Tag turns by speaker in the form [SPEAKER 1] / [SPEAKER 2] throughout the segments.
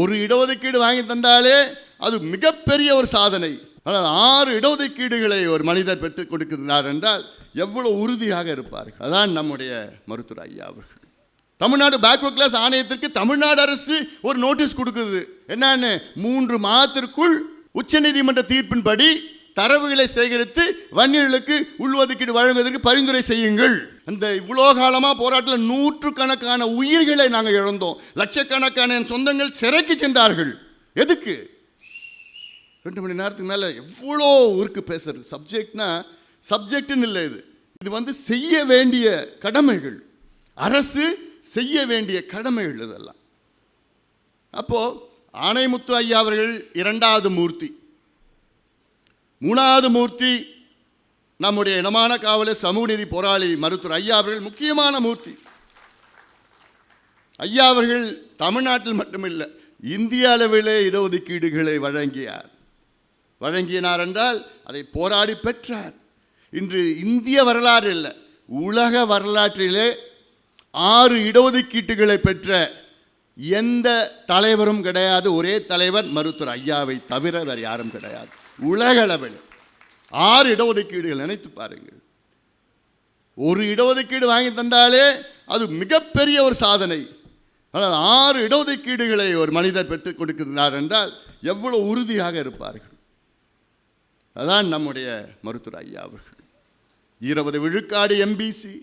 [SPEAKER 1] ஒரு இடஒதுக்கீடு வாங்கி தந்தாலே அது மிகப்பெரிய ஒரு சாதனை. ஆனால் ஆறு இடஒதுக்கீடுகளை ஒரு மனிதர் பெற்றுக் கொடுக்கிறார் என்றால் எவ்வளோ உறுதியாக இருப்பார்கள்? அதான் நம்முடைய மருத்துவர் ஐயா அவர்கள். தமிழ்நாடு பேக்வர்ட் கிளாஸ் ஆணையத்திற்கு தமிழ்நாடு அரசு ஒரு நோட்டீஸ் கொடுக்குது. என்னன்னு? மூன்று மாதத்திற்குள் உச்சநீதிமன்ற தீர்ப்பின்படி தரவுகளை சேகரித்து வன்னியர்களுக்கு உள்ஒதுக்கீடு வழங்குவதற்கு பரிந்துரை செய்யுங்கள். அந்த இவ்வளோ காலமாக போராட்டத்தில் நூற்றுக்கணக்கான உயிர்களை நாங்கள் இழந்தோம். லட்சக்கணக்கான என் சொந்தங்கள் சிறைக்கு சென்றார்கள். எதுக்கு? ரெண்டு மணி நேரத்துக்கு மேலே எவ்வளோ ஊருக்கு பேசுறது. சப்ஜெக்ட்னா சப்ஜெக்ட்னு இல்லை இது. இது வந்து செய்ய வேண்டிய கடமைகள். அரசு செய்ய வேண்டிய கடமைகள் இதெல்லாம். அப்போது ஆணைமுத்து ஐயா அவர்கள் இரண்டாவது மூர்த்தி. மூணாவது மூர்த்தி நம்முடைய இனமான காவலர் சமூக நீதி போராளி மருத்துவர் ஐயா அவர்கள் முக்கியமான மூர்த்தி. ஐயா அவர்கள் தமிழ்நாட்டில் மட்டுமில்லை இந்திய அளவிலே இடஒதுக்கீடுகளை வழங்கியார். வழங்கினார் என்றால் அதை போராடி பெற்றார். இன்று இந்திய வரலாறு இல்லை உலக வரலாற்றிலே ஆறு இடஒதுக்கீட்டுகளை பெற்ற எந்த தலைவரும் கிடையாது ஒரே தலைவர் மருத்துவர் ஐயாவை தவிர வேறு யாரும் கிடையாது. உலகளவில் ஆறு இடஒதுக்கீடுகள் நினைத்து பாருங்கள். ஒரு இடஒதுக்கீடு வாங்கி தந்தாலே அது மிகப்பெரிய ஒரு சாதனை. ஆனால் ஆறு இடஒதுக்கீடுகளை ஒரு மனிதர் பெற்றுக் கொடுக்கிறார் என்றால் எவ்வளோ உறுதியாக இருப்பார்கள்? அதான் நம்முடைய மருத்துவர் ஐயா அவர்கள். இருபது விழுக்காடு எம்பிசி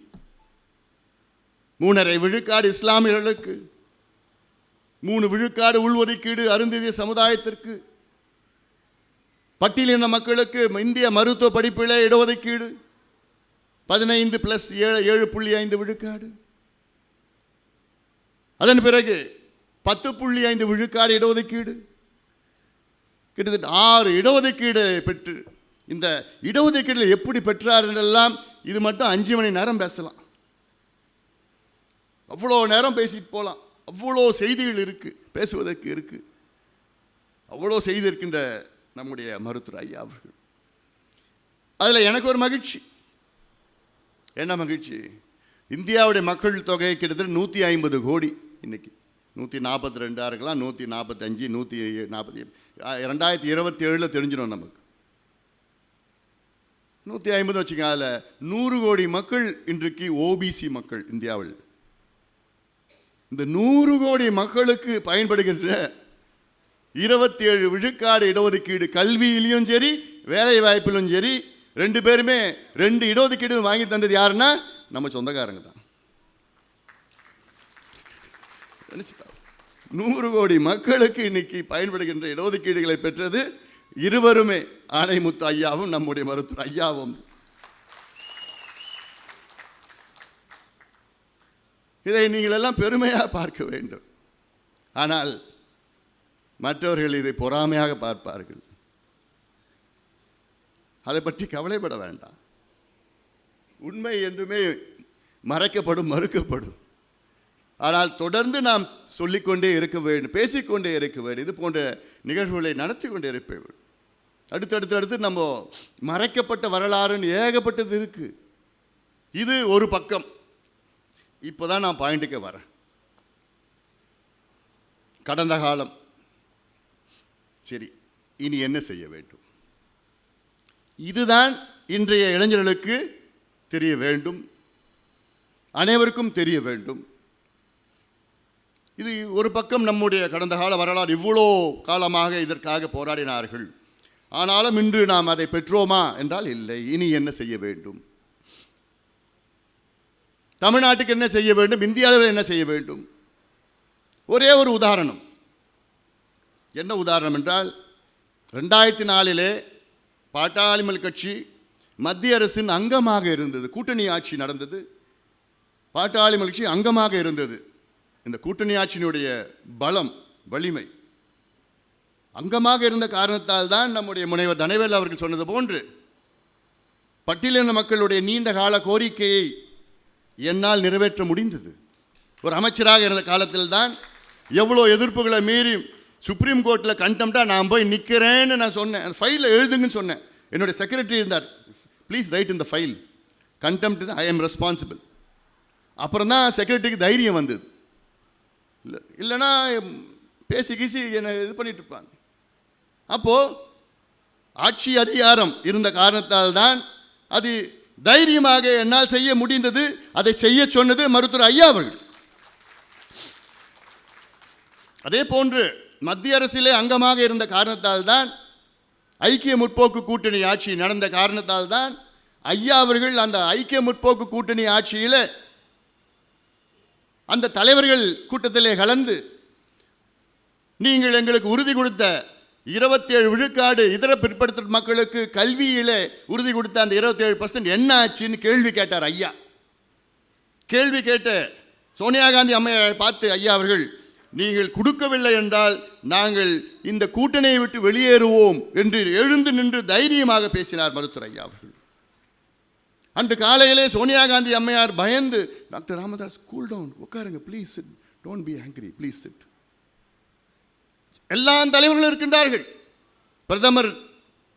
[SPEAKER 1] மூணரை விழுக்காடு இஸ்லாமியர்களுக்கு மூணு விழுக்காடு உள்ஒதுக்கீடு அருந்ததிய சமுதாயத்திற்கு பட்டியலின மக்களுக்கு இந்திய மருத்துவ படிப்பில் இடஒதுக்கீடு பதினைந்து பிளஸ் ஏழு ஏழு புள்ளி ஐந்து விழுக்காடு. அதன் பிறகு பத்து புள்ளி ஐந்து விழுக்காடு இடஒதுக்கீடு. கிட்டத்தட்ட ஆறு இடஒதுக்கீடு பெற்று இந்த இடஒதுக்கீடு எப்படி பெற்றார் என்றெல்லாம் இது மட்டும் அஞ்சு மணி நேரம் பேசலாம். அவ்வளோ நேரம் பேசிட்டு போகலாம் அவ்வளோ செய்திகள் இருக்குது பேசுவதற்கு இருக்குது அவ்வளோ செய்தி இருக்கின்ற நம்முடைய மருத்துவர் ஐயா அவர்கள். அதில் எனக்கு ஒரு மகிழ்ச்சி. என்ன மகிழ்ச்சி? இந்தியாவுடைய மக்கள் தொகை கிட்டத்தட்ட நூற்றி ஐம்பது கோடி இன்றைக்கி நூற்றி நாற்பத்தி ரெண்டாக இருக்கலாம் நூற்றி நாற்பத்தஞ்சு நூற்றி நாற்பத்தி ரெண்டாயிரத்தி இருபத்தி ஏழில் தெரிஞ்சிடும் நமக்கு. நூற்றி ஐம்பது வச்சுங்க அதில் நூறு கோடி மக்கள் இன்றைக்கு ஓபிசி மக்கள் இந்தியாவில். இந்த நூறு கோடி மக்களுக்கு பயன்படுகின்ற இருபத்தி ஏழு விழுக்காடு இடஒதுக்கீடு கல்வியிலையும் சரி வேலை வாய்ப்பிலும் சரி ரெண்டு பேருமே ரெண்டு இடஒதுக்கீடு வாங்கி தந்தது யாருன்னா நம்ம சொந்தக்காரங்க தான். நூறு கோடி மக்களுக்கு இன்னைக்கு பயன்படுகின்ற இடஒதுக்கீடுகளை பெற்றது இருவருமே ஆணைமுத்து ஐயாவும் நம்முடைய மருத்துவர் ஐயாவும். இதை நீங்கள் எல்லாம் பெருமையாக பார்க்க வேண்டும். ஆனால் மற்றவர்கள் இதை பொறாமையாக பார்ப்பார்கள். அதை பற்றி கவலைப்பட வேண்டாம். உண்மை என்றுமே மறைக்கப்படும் மறுக்கப்படும். ஆனால் தொடர்ந்து நாம் சொல்லிக்கொண்டே இருக்க வேண்டும் பேசிக்கொண்டே இருக்க வேண்டும். இது போன்ற நிகழ்வுகளை நடத்தி கொண்டே இருப்பேன் வேண்டும். அடுத்தடுத்து அடுத்து நம்ம மறைக்கப்பட்ட வரலாறுன்னு ஏகப்பட்டது இருக்குது இது ஒரு பக்கம். இப்போ தான் நான் பாயிண்ட்டுக்கு வரேன். கடந்த காலம் சரி இனி என்ன செய்ய வேண்டும்? இதுதான் இன்றைய இளைஞர்களுக்கு தெரிய வேண்டும். அனைவருக்கும் தெரிய வேண்டும். இது ஒரு பக்கம் நம்முடைய கடந்த கால வரலாறு இவ்வளோ காலமாக இதற்காக போராடினார்கள். ஆனாலும் இன்று நாம் அதை பெற்றோமா என்றால் இல்லை. இனி என்ன செய்ய வேண்டும்? தமிழ்நாட்டுக்கு என்ன செய்ய வேண்டும்? இந்திய அளவில் என்ன செய்ய வேண்டும்? ஒரே ஒரு உதாரணம். என்ன உதாரணம் என்றால் ரெண்டாயிரத்தி நாலிலே பாட்டாளிமல் கட்சி மத்திய அரசின் அங்கமாக இருந்தது. கூட்டணி ஆட்சி நடந்தது. பாட்டாளிமல் கட்சி அங்கமாக இருந்தது. இந்த கூட்டணி ஆட்சியினுடைய பலம் வலிமை அங்கமாக இருந்த காரணத்தால் தான் நம்முடைய முனைவர் தனவேல் அவர்கள் சொன்னது போன்று பட்டியலின மக்களுடைய நீண்ட கால கோரிக்கையை என்னால் நிறைவேற்ற முடிந்தது. ஒரு அமைச்சராக இருந்த காலத்தில் தான் எவ்வளோ எதிர்ப்புகளை மீறி சுப்ரீம் கோர்ட்டில் கண்டெம்ட்டாக நான் போய் நிற்கிறேன்னு நான் சொன்னேன். ஃபைலில் எழுதுங்கன்னு சொன்னேன். என்னுடைய செக்ரட்டரி இருந்தார். ப்ளீஸ் ரைட் இந்த file condemned I am responsible அப்புறம் தான் செக்ரட்டரிக்கு தைரியம் வந்தது. இல்லை இல்லைன்னா பேசி கீசி என்னை இது பண்ணிட்டு இருப்பாங்க. ஆட்சி அதிகாரம் இருந்த காரணத்தால் தான் அது தைரியமாக என்னால் செய்ய முடிந்தது. அதை செய்ய சொன்னது மருத்துவர் ஐயா அவர்கள். அதே போன்று மத்திய அரசிலே அங்கமாக இருந்த காரணத்தால் தான் ஐக்கிய முற்போக்கு கூட்டணி ஆட்சி நடந்த காரணத்தால் தான் ஐயா அவர்கள் அந்த ஐக்கிய முற்போக்கு கூட்டணி ஆட்சியில் அந்த தலைவர்கள் கூட்டத்திலே கலந்து நீங்கள் எங்களுக்கு உறுதி கொடுத்த இருபத்தேழு விழுக்காடு இதர பிற்படுத்த மக்களுக்கு கல்வியிலே உறுதி கொடுத்த அந்த இருபத்தேழு பர்சன்ட் என்ன ஆச்சுன்னு கேள்வி கேட்டார் ஐயா. கேள்வி கேட்ட சோனியா காந்தி அம்மையாரை பார்த்து ஐயா அவர்கள் நீங்கள் கொடுக்கவில்லை என்றால் நாங்கள் இந்த கூட்டணியை விட்டு வெளியேறுவோம் என்று எழுந்து நின்று தைரியமாக பேசினார் மருத்துவரையா அவர்கள். அன்று காலையிலே சோனியா காந்தி அம்மையார் பயந்து டாக்டர் ராமதாஸ் கூல் டவுன் உட்காருங்க please sit don't be angry please sit எல்லா தலைவர்களும் இருக்கின்றார்கள். பிரதமர்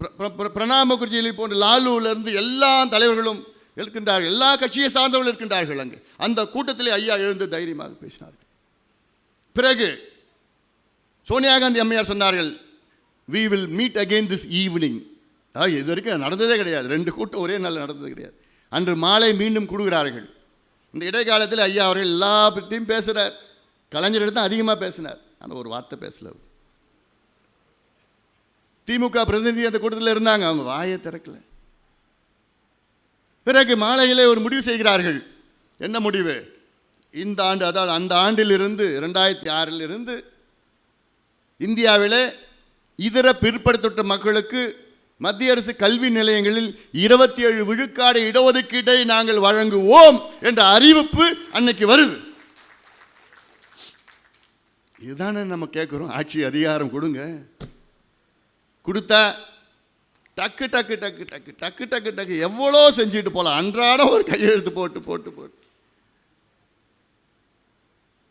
[SPEAKER 1] பிர- பிர- பிரணாப் முகர்ஜியில் போன்ற லாலுவிலிருந்து எல்லா தலைவர்களும் இருக்கின்றார்கள். எல்லா கட்சியை சார்ந்தவர்கள் இருக்கின்றார்கள் அங்கே. அந்த கூட்டத்திலே ஐயா எழுந்து தைரியமாக பேசினார்கள் பிறகு சோனியா காந்தி அம்மையார் சொன்னார்கள் we will meet again this evening இது வரைக்கும் நடந்ததே கிடையாது. ரெண்டு கூட்டம் ஒரே நாள் நடந்தது கிடையாது. அன்று மாலை மீண்டும் கூடுகிறார்கள். இந்த இடைக்காலத்தில் ஐயா அவர்கள் எல்லா பற்றியும் பேசுகிறார் கலைஞர் தான் அதிகமாக பேசினார். ஆனால் ஒரு வார்த்தை பேசல அவர். திமுக பிரதிநிதி அந்த கூட்டத்தில் இருந்தாங்க. அவங்க வாயை திறக்கல. பிறகு மாலையிலே ஒரு முடிவு செய்கிறார்கள். என்ன முடிவு? இந்த ஆண்டு அதாவது அந்த ஆண்டிலிருந்து ரெண்டாயிரத்தி ஆறிலிருந்து இந்தியாவிலே இதர பிற்படுத்தப்பட்ட மக்களுக்கு மத்திய அரசு கல்வி நிலையங்களில் இருபத்தி ஏழு விழுக்காடு இடஒதுக்கீட்டை நாங்கள் வழங்குவோம் என்ற அறிவிப்பு அன்னைக்கு வருது. இதுதானே நம்ம கேட்குறோம். ஆட்சி அதிகாரம் கொடுங்க. கொடுத்தா டக்கு டக்கு டக்கு டக்கு டக்கு டக்கு டக்கு எவ்வளோ செஞ்சுட்டு போகலாம். அன்றாடம் ஒரு கையெழுத்து போட்டு போட்டு போட்டு.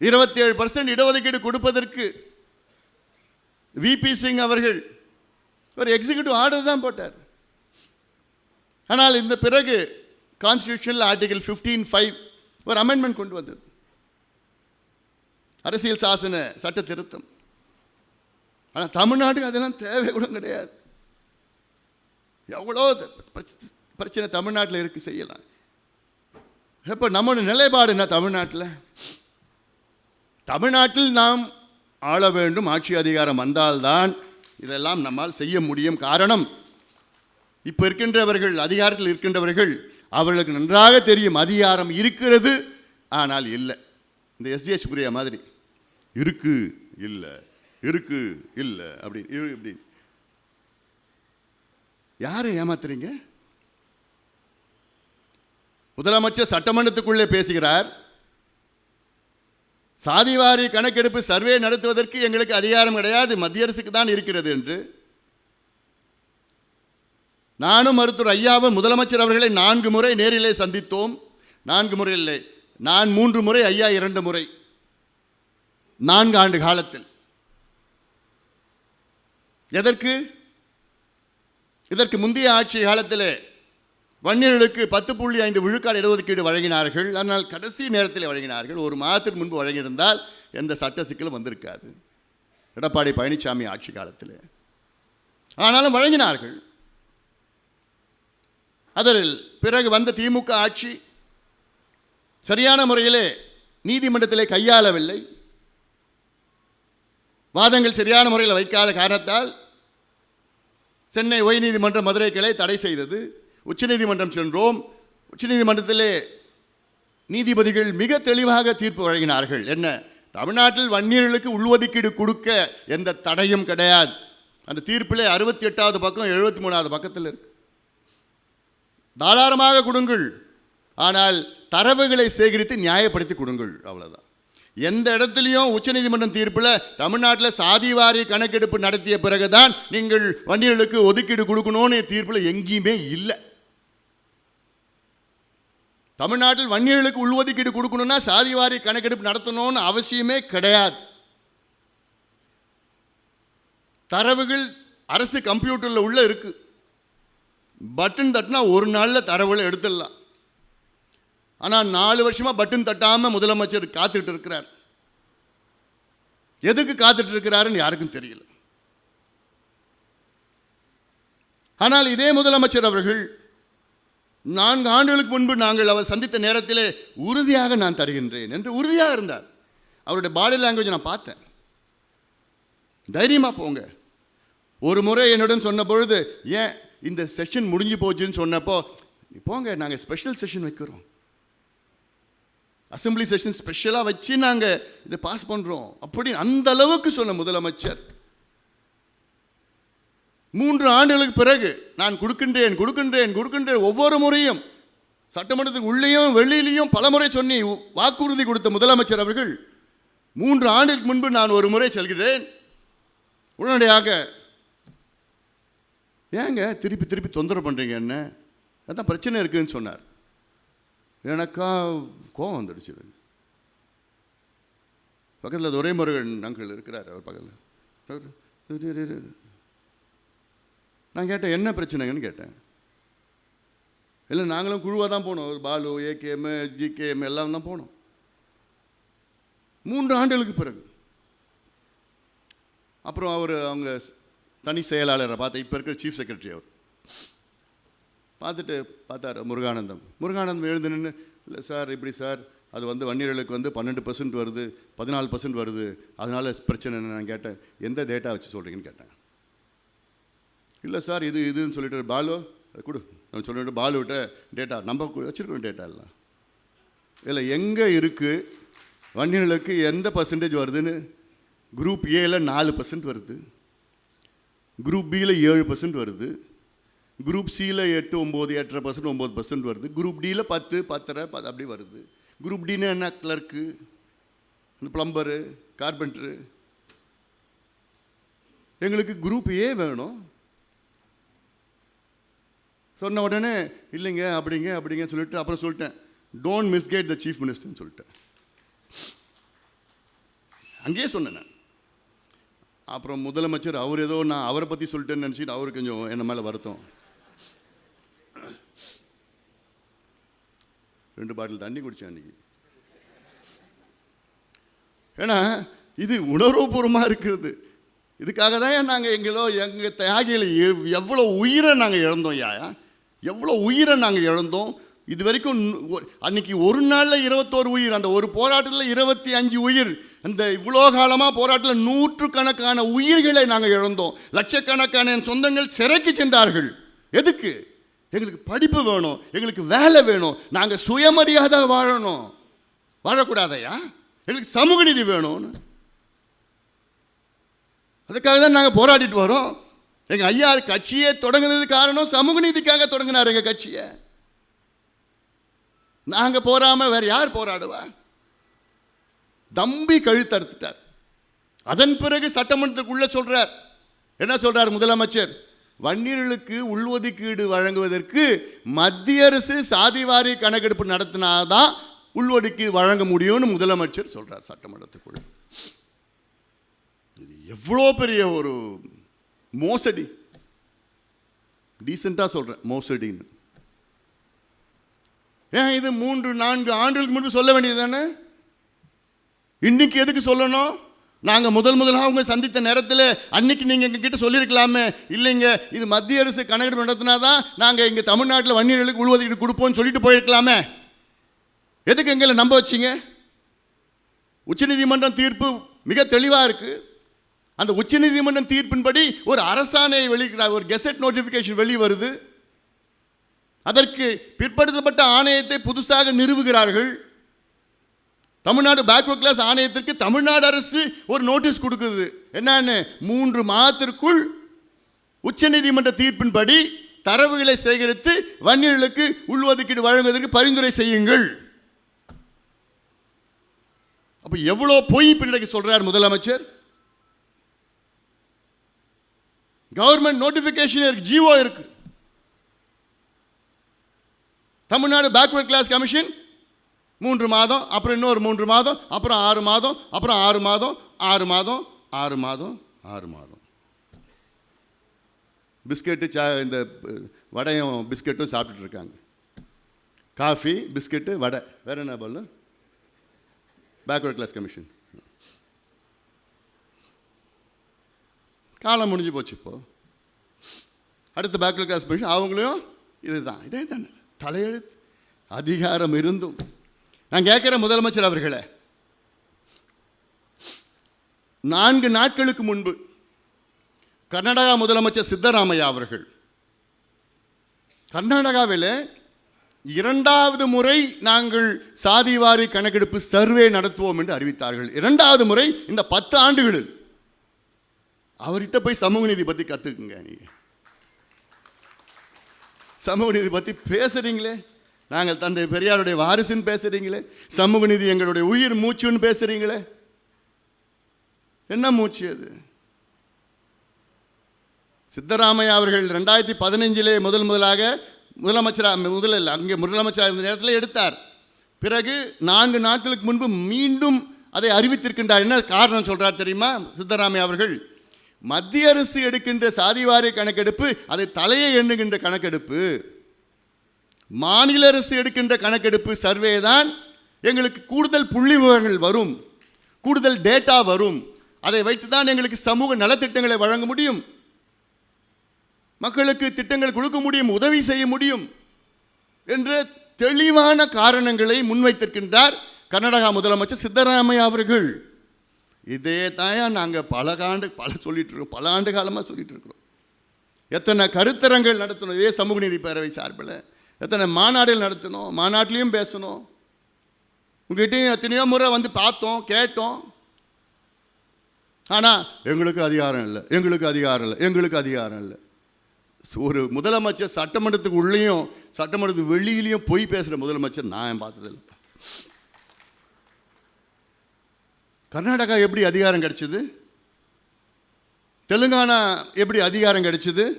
[SPEAKER 1] இருபத்தேழு பர்சன்ட் இடஒதுக்கீடு கொடுப்பதற்கு விபி சிங் அவர்கள் ஒரு எக்ஸிக்யூட்டிவ் ஆர்டர் தான் போட்டார். ஆனால் இந்த பிறகு கான்ஸ்டியூஷனில் ஆர்டிகல் ஃபிஃப்டீன் ஃபைவ் ஒரு அமெண்ட்மெண்ட் கொண்டு வந்தது. அரசியல் சாசன சட்ட திருத்தம். ஆனால் தமிழ்நாட்டுக்கு அதெல்லாம் தேவை கூட கிடையாது. எவ்வளோ பிரச்சனை தமிழ்நாட்டில் இருக்கு செய்யலாம். இப்போ நம்மளோட நிலைப்பாடு என்ன தமிழ்நாட்டில்? தமிழ்நாட்டில் நாம் ஆள வேண்டும். ஆட்சி அதிகாரம் வந்தால்தான் இதெல்லாம் நம்மால் செய்ய முடியும். காரணம் இப்போ இருக்கின்றவர்கள் அதிகாரத்தில் இருக்கின்றவர்கள் அவர்களுக்கு நன்றாக தெரியும். அதிகாரம் இருக்கிறது ஆனால் இல்லை. இந்த எஸ்ஜிஎஸ் சூர்யா மாதிரி? இருக்கு இல்லை. இருக்கு இல்லை. அப்படி இரு- இப்படி. யாரை ஏமாத்துறீங்க? முதலமைச்சர் சட்டமன்றத்துக்குள்ளே பேசுகிறார். சாதிவாரி கணக்கெடுப்பு சர்வே நடத்துவதற்கு எங்களுக்கு அதிகாரம் கிடையாது. மத்திய அரசுக்கு தான் இருக்கிறது என்று. நானும் மருத்துவர் ஐயாவும் முதலமைச்சர் அவர்களை நான்கு முறை நேரிலே சந்தித்தோம். நான்கு முறை இல்லை. நான் மூன்று முறை ஐயா இரண்டு முறை. நான்கு ஆண்டு காலத்தில். எதற்கு? இதற்கு முந்தைய ஆட்சி காலத்திலே வன்னியர்களுக்கு பத்து புள்ளி ஐந்து விழுக்காடு இடஒதுக்கீடு வழங்கினார்கள். ஆனால் கடைசி நேரத்தில் வழங்கினார்கள். ஒரு மாதத்திற்கு முன்பு வழங்கியிருந்தால் எந்த சட்ட சிக்கலும் வந்திருக்காது. எடப்பாடி பழனிசாமி ஆட்சி காலத்தில். ஆனாலும் வழங்கினார்கள். அதில் பிறகு வந்த திமுக ஆட்சி சரியான முறையிலே நீதிமன்றத்திலே கையாளவில்லை. வாதங்கள் சரியான முறையில் வைக்காத காரணத்தால் சென்னை உயர்நீதிமன்ற மதுரை கிளை தடை செய்தது. உச்சநீதிமன்றம் சென்றோம். உச்சநீதிமன்றத்திலே நீதிபதிகள் மிக தெளிவாக தீர்ப்பு வழங்கினார்கள். என்ன? தமிழ்நாட்டில் வன்னியர்களுக்கு உள்ஒதுக்கீடு கொடுக்க எந்த தடையும் கிடையாது. அந்த தீர்ப்பிலே அறுபத்தி எட்டாவது பக்கம் எழுபத்தி மூணாவது பக்கத்தில் இருக்கு. தாராளமாக கொடுங்கள். ஆனால் தரவுகளை சேகரித்து நியாயப்படுத்தி கொடுங்கள். அவ்வளோதான் எந்த இடத்துலையும் உச்சநீதிமன்றம் தீர்ப்பில் தமிழ்நாட்டில் சாதிவாரி கணக்கெடுப்பு நடத்திய பிறகுதான் நீங்கள் வன்னியர்களுக்கு ஒதுக்கீடு கொடுக்கணும்னு தீர்ப்பில் எங்கேயுமே இல்லை. தமிழ்நாட்டில் வன்னியர்களுக்கு உள்ஒதுக்கீடு கொடுக்கணும்னா சாதிவாரி கணக்கெடுப்பு நடத்தணும்னு அவசியமே கிடையாது. தரவுகள் அரசு கம்ப்யூட்டரில் உள்ள இருக்கு. பட்டன் தட்டினா ஒரு நாளில் தரவுகளை எடுத்துடலாம். ஆனால் நாலு வருஷமாக பட்டன் தட்டாமல் முதலமைச்சர் காத்துட்டு இருக்கிறார். எதுக்கு காத்துட்டு இருக்கிறாருன்னு யாருக்கும் தெரியல. ஆனால் இதே முதலமைச்சர் அவர்கள் நான்கு ஆண்டுகளுக்கு முன்பு நாங்கள் அவர் சந்தித்த நேரத்திலே உறுதியாக நான் தருகின்றேன் என்று உறுதியாக இருந்தார். அவருடைய பாடி லாங்குவேஜ் நான் பார்த்தேன். தைரியமாக போங்க. ஒரு முறை என்னுடன் சொன்ன பொழுது ஏன் இந்த செஷன் முடிஞ்சு போச்சுன்னு சொன்னப்போ போங்க நாங்கள் ஸ்பெஷல் செஷன் வைக்கிறோம். அசெம்பிளி செஷன் ஸ்பெஷலாக வச்சு நாங்கள் இதை பாஸ் பண்ணுறோம் அப்படின்னு அந்த அளவுக்கு சொன்ன முதலமைச்சர். மூன்று ஆண்டுகளுக்கு பிறகு நான் கொடுக்கின்றேன் கொடுக்கின்றேன் கொடுக்கின்றேன் ஒவ்வொரு முறையும். சட்டமன்றத்துக்கு உள்ளேயும் வெளியிலையும் பலமுறை சொன்னி வாக்குறுதி கொடுத்த முதலமைச்சர் அவர்கள் மூன்று ஆண்டுக்கு முன்பு நான் ஒரு முறை செல்கிறேன். உடனடியாக ஏங்க திருப்பி திருப்பி தொந்தரவு பண்ணுறீங்க என்ன? அதான் பிரச்சனை இருக்குன்னு சொன்னார். எனக்கா கோவம் வந்துடுச்சு பக்கத்தில் துரைமுருகன் அங்கிள் இருக்கிறார் அவர் பக்கத்தில். நான் கேட்டேன் என்ன பிரச்சனைங்கன்னு கேட்டேன். இல்லை நாங்களும் குழுவாக தான் போனோம். ஒரு பாலு ஏகேஎம் ஜிகேஎம் எல்லாம் தான் போனோம். மூன்று ஆண்டுகளுக்கு பிறகு. அப்புறம் அவர் அவங்க தனி செயலாளரை பார்த்து இப்போ இருக்கிற சீஃப் செக்ரட்டரி அவர். பார்த்துட்டு பார்த்தார் முருகானந்தம். முருகானந்தம் எழுந்து நின்று இல்லை சார் இப்படி சார் அது வந்து வன்னியர்களுக்கு வந்து பன்னெண்டு பர்சன்ட் வருது பதினாலு பர்சன்ட் வருது. அதனால் பிரச்சனை என்ன நான் கேட்டேன் எந்த டேட்டா வச்சு சொல்கிறீங்கன்னு கேட்டேன். இல்லை சார் இது இதுன்னு சொல்லிட்டு பாலு அது கொடு. நம்ம சொல்லிட்டு பாலுவிட்ட டேட்டா நம்ம வச்சுருக்கோம் வச்சிருக்கோம் டேட்டா எல்லாம். இல்லை எங்கே இருக்குது வண்டிகளுக்கு எந்த பர்சன்டேஜ் வருதுன்னு? குரூப் ஏல நாலு பர்சன்ட் வருது. குரூப் பியில் ஏழு பர்சன்ட் வருது. குரூப் சியில் எட்டு ஒம்பது எட்டரை பர்சன்ட் ஒம்பது பர்சன்ட் வருது. குரூப் டியில் பத்து பத்தரை பத்து அப்படி வருது. குரூப் டின்னு என்ன கிளர்க்கு இந்த ப்ளம்பரு கார்பெண்டரு எங்களுக்கு குரூப் ஏ வேணும். சொன்ன உடனே இல்லைங்க அப்படிங்க அப்படிங்க சொல்லிட்டு அப்புறம் சொல்லிட்டேன். டோன்ட் மிஸ்கேட் த சீஃப் மினிஸ்டர்னு சொல்லிட்டேன். அங்கேயே சொன்னேன் நான். அப்புறம் முதலமைச்சர் அவர் ஏதோ நான் அவரை பற்றி சொல்லிட்டேன்னு நினச்சிட்டு அவருக்கு கொஞ்சம் என்ன மேலே வருத்தம். ரெண்டு பாட்டில் தண்ணி குடித்தேன் அன்னைக்கு. ஏன்னா இது உணர்வுபூர்வமாக இருக்கிறது. இதுக்காக தான் நாங்கள் எங்களோ எங்கள் தியாகிகள் எவ்- எவ்வளோ உயிரை நாங்கள் இழந்தோம் யா? எவ்வளோ உயிரை நாங்கள் இழந்தோம். இது வரைக்கும் அன்னைக்கு ஒரு நாளில் இருபத்தோரு உயிர் அந்த ஒரு போராட்டத்தில் இருபத்தி அஞ்சு உயிர் இந்த இவ்வளோ காலமாக போராட்டத்தில் நூற்றுக்கணக்கான உயிர்களை நாங்கள் இழந்தோம். லட்சக்கணக்கான என் சொந்தங்கள் சிறைக்கு சென்றார்கள். எதுக்கு? எங்களுக்கு படிப்பு வேணும் எங்களுக்கு வேலை வேணும் நாங்கள் சுயமரியாதை வாழணும். வாழக்கூடாதையா? எங்களுக்கு சமூக நீதி வேணும்னு. அதுக்காக தான் நாங்கள் போராடிட்டு வரோம். எங்கள் ஐயா கட்சியே தொடங்குனது காரணம் சமூக நீதிக்காக தொடங்கினார் எங்கள் கட்சியை. நாங்கள் போராமல் வேற யார் போராடுவா? தம்பி கழுத்தறுத்துட்டார் அதன் பிறகு சட்டமன்றத்துக்குள்ளே சொல்றார். என்ன சொல்கிறார் முதலமைச்சர்? வன்னியர்களுக்கு உள்ஒதுக்கீடு வழங்குவதற்கு மத்திய அரசு சாதிவாரி கணக்கெடுப்பு நடத்தினாதான் உள்ஒதுக்கீடு வழங்க முடியும்னு முதலமைச்சர் சொல்கிறார் சட்டமன்றத்துக்குள்ள. இது எவ்வளோ பெரிய ஒரு மோசடி. டீசெண்டாக சொல்கிறேன் மோசடின்னு. ஏன் இது மூன்று நான்கு ஆண்டுகளுக்கு முன்பு சொல்ல வேண்டியது தானே இன்னைக்கு எதுக்கு சொல்லணும்? நாங்கள் முதல் முதலாக அவங்க சந்தித்த நேரத்தில் அன்னைக்கு நீங்கள் எங்ககிட்ட சொல்லியிருக்கலாமே. இல்லைங்க இது மத்திய அரசு கணக்கெடுப்பு நடத்தினா தான் நாங்கள் இங்கே தமிழ்நாட்டில் வன்னியர்களுக்கு உள்ஒதுக்கீடு கொடுப்போம்னு சொல்லிட்டு போயிருக்கலாமே. எதுக்கு எங்களை நம்ப வச்சீங்க? உச்சநீதிமன்றம் தீர்ப்பு மிக தெளிவாக இருக்குது அந்த உச்சநீதிமன்றம் தீர்ப்பின்படி ஒரு அரசாணையை வெளியிட்டார் ஒரு கெசட் நோட்டிஃபிகேஷன் வெளி வருது அதற்கு பிற்படுத்தப்பட்ட ஆணையத்தை புதுசாக நிறுவுகிறார்கள். தமிழ்நாடு பேக்வர்ட் கிளாஸ் ஆணையத்திற்கு தமிழ்நாடு அரசு ஒரு நோட்டீஸ் கொடுக்குது. என்னன்னு? மூன்று மாதத்திற்குள் உச்சநீதிமன்ற தீர்ப்பின்படி தரவுகளை சேகரித்து வன்னியர்களுக்கு உள்ஒதுக்கீடு வழங்குவதற்கு பரிந்துரை செய்யுங்கள். அப்ப எவ்வளோ பொய் பின்னடைக்கு சொல்றார் முதலமைச்சர்? கவர்மெண்ட் நோட்டிஃபிகேஷன் இருக்கு ஜிஓ இருக்கு. தமிழ்நாடு பேக்வர்ட் கிளாஸ் கமிஷன் மூன்று மாதம் அப்புறம் இன்னொரு மூன்று மாதம் அப்புறம் ஆறு மாதம் அப்புறம் ஆறு மாதம் ஆறு மாதம் ஆறு மாதம் ஆறு மாதம். பிஸ்கெட்டு சா இந்த வடையும் பிஸ்கெட்டும் சாப்பிட்டுட்டு இருக்காங்க. காஃபி பிஸ்கெட்டு வடை. வேற என்ன பண்ணு பேக்வர்ட் கிளாஸ் கமிஷன் காலம் முடிஞ்சு போச்சு இப்போ. அடுத்த பேக்கில் கிளாஸ் போயிடுச்சு அவங்களையும் இதுதான். இதே தானே. தலையெழுத்து. அதிகாரம் இருந்தும். நான் கேட்குறேன் முதலமைச்சர் அவர்களே நான்கு நாட்களுக்கு முன்பு கர்நாடகா முதலமைச்சர் சித்தராமையா அவர்கள் கர்நாடகாவில் இரண்டாவது முறை நாங்கள் சாதிவாரி கணக்கெடுப்பு சர்வே நடத்துவோம் என்று அறிவித்தார்கள். இரண்டாவது முறை இந்த பத்து ஆண்டுகளில். அவர்கிட்ட போய் சமூக நீதி பற்றி கற்றுக்குங்க நீங்கள் சமூக நீதி பற்றி பேசுகிறீங்களே நாங்கள் தந்தை பெரியாருடைய வாரிசுன்னு பேசுகிறீங்களே சமூக நீதி எங்களுடைய உயிர் மூச்சுன்னு பேசுகிறீங்களே என்ன மூச்சு அது? சித்தராமையா அவர்கள் ரெண்டாயிரத்தி பதினஞ்சிலே முதல் முதலாக முதலமைச்சராக முதலில் அங்கே முதலமைச்சராக இருந்த நேரத்தில் எடுத்தார். பிறகு நான்கு நாட்களுக்கு முன்பு மீண்டும் அதை அறிவித்திருக்கின்றார். என்ன காரணம் சொல்கிறார் தெரியுமா? சித்தராமையா அவர்கள் மத்திய அரசு எடுக்கின்ற சாதிவாரி கணக்கெடுப்பு அது தலையை எண்ணுகின்ற கணக்கெடுப்பு. மாநில அரசு எடுக்கின்ற கணக்கெடுப்பு சர்வே தான் எங்களுக்கு கூடுதல் புள்ளி விவரங்கள் வரும் கூடுதல் டேட்டா வரும். அதை வைத்து தான் எங்களுக்கு சமூக நலத்திட்டங்களை வழங்க முடியும். மக்களுக்கு திட்டங்கள் கொடுக்க முடியும் உதவி செய்ய முடியும் என்ற தெளிவான காரணங்களை முன்வைத்திருக்கின்றார் கர்நாடகா முதலமைச்சர் சித்தராமையா அவர்கள். இதே தான் நாங்கள் பல ஆண்டு பல சொல்லிட்டு இருக்கோம் பல ஆண்டு காலமாக சொல்லிட்டு இருக்கிறோம் எத்தனை கருத்தரங்கள் நடத்தணும் இதே சமூக நீதி பேரவை சார்பில். எத்தனை மாநாடுகள் நடத்தணும் மாநாட்டிலையும் பேசணும். உங்ககிட்டையும் எத்தனையோ முறை வந்து பார்த்தோம் கேட்டோம். ஆனால் எங்களுக்கு அதிகாரம் இல்லை எங்களுக்கு அதிகாரம் இல்லை எங்களுக்கு அதிகாரம் இல்லை. ஒரு முதலமைச்சர் சட்டமன்றத்துக்கு உள்ளேயும் சட்டமன்றத்துக்கு வெளியிலையும் பொய் பேசுகிற முதலமைச்சர் நான் பார்த்ததில்லை. கர்நாடகா எப்படி அதிகாரம் கிடைச்சிது? தெலுங்கானா எப்படி அதிகாரம் கிடைச்சிது?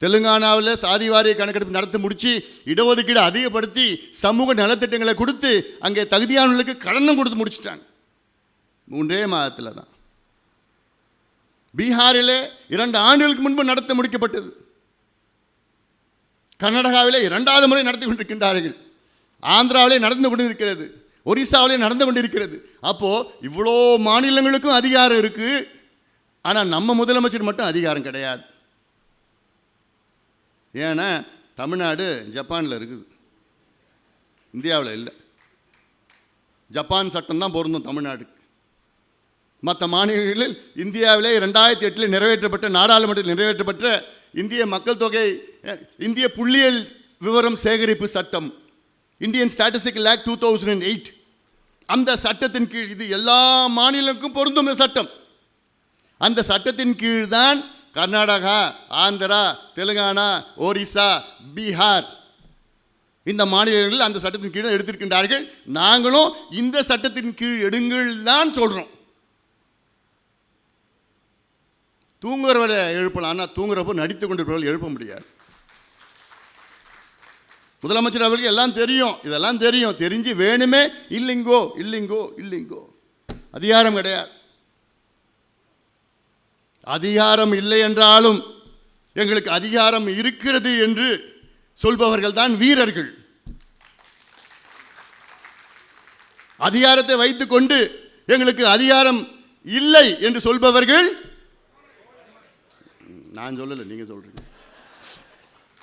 [SPEAKER 1] தெலுங்கானாவில் சாதிவாரிய கணக்கெடுப்பு நடத்தி முடித்து இடஒதுக்கீடு அதிகப்படுத்தி சமூக நலத்திட்டங்களை கொடுத்து அங்கே தகுதியானவர்களுக்கு கடனும் கொடுத்து முடிச்சிட்டாங்க. மூன்றே மாதத்தில் தான். பீகாரில் இரண்டு ஆண்டுகளுக்கு முன்பு நடத்த முடிக்கப்பட்டது. கர்நாடகாவிலே இரண்டாவது முறை நடத்தி கொண்டிருக்கின்றார்கள். ஆந்திராவிலே நடந்து கொண்டிருக்கிறது. ஒரிசாவிலே நடந்து கொண்டிருக்கிறது. அப்போ இவ்வளோ மாநிலங்களுக்கும் அதிகாரம் இருக்கு. ஆனால் நம்ம முதலமைச்சர் மட்டும் அதிகாரம் கிடையாது. ஏன்னா தமிழ்நாடு ஜப்பானில் இருக்குது. இந்தியாவில் இல்லை. ஜப்பான் சட்டம் தான் பொருந்தும் தமிழ்நாடுக்கு மற்ற மாநிலங்களில் இந்தியாவிலே ரெண்டாயிரத்தி எட்டில் நிறைவேற்றப்பட்ட நாடாளுமன்றத்தில் நிறைவேற்றப்பட்ட இந்திய மக்கள் தொகை இந்திய புள்ளியியல் விவரம் சேகரிப்பு சட்டம் Indian statistical act two thousand and eight அந்த சட்டத்தின் கீழ் இது எல்லா மாநிலங்களுக்கும் பொருந்தும் இந்த சட்டம். அந்த சட்டத்தின் கீழ் தான் கர்நாடகா ஆந்திரா தெலுங்கானா ஒரிசா பீகார் இந்த மாநிலங்கள் அந்த சட்டத்தின் கீழ் எடுத்திருக்கின்றார்கள். நாங்களும் இந்த சட்டத்தின் கீழ் எடுங்கள் தான் சொல்கிறோம் தூங்குறவரை எழுப்பலாம். ஆனால் தூங்குறப்போ நடித்து கொண்டிருப்பவர்கள் எழுப்ப முடியாது. முதலமைச்சர் அவர்களுக்கு எல்லாம் தெரியும். இதெல்லாம் தெரியும். தெரிஞ்சு வேணுமே இல்லைங்கோ இல்லைங்கோ இல்லைங்கோ. அதிகாரம் கிடையாது. அதிகாரம் இல்லை என்றாலும் எங்களுக்கு அதிகாரம் இருக்கிறது என்று சொல்பவர்கள் தான் வீரர்கள். அதிகாரத்தை வைத்துக்கொண்டு எங்களுக்கு அதிகாரம் இல்லை என்று சொல்பவர்கள் நான் சொல்லலை நீங்க சொல்றீங்க.